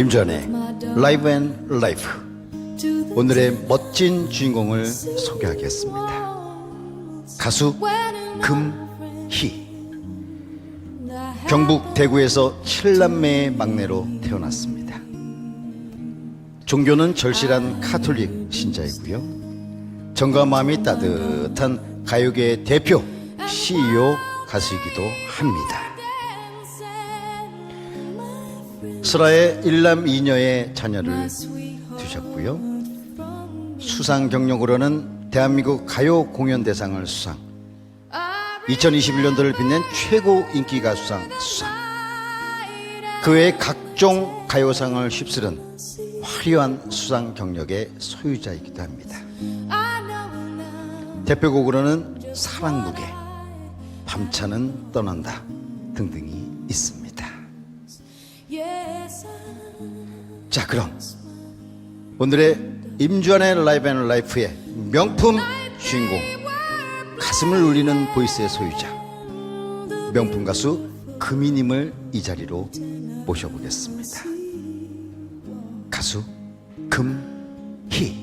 임전의 라이브 앤 라이프 오늘의 멋진 주인공을 소개하겠습니다. 가수 금희 경북 대구에서 칠남매의 막내로 태어났습니다. 종교는 절실한 카톨릭 신자이고요. 정과 마음이 따뜻한 가요계의 대표 CEO 가수이기도 합니다. 슬하의 일남 이녀의 자녀를 두셨고요. 수상 경력으로는 대한민국 가요 공연 대상을 수상, 2021년도를 빛낸 최고 인기 가수상 수상, 그 외 각종 가요상을 휩쓸은 화려한 수상 경력의 소유자이기도 합니다. 대표곡으로는 사랑무게, 밤차는 떠난다 등등이 있습니다. 자 그럼 오늘의 임주환의 라이브 앤 라이프의 명품 주인공 가슴을 울리는 보이스의 소유자 명품 가수 금이님을 이 자리로 모셔보겠습니다. 가수 금희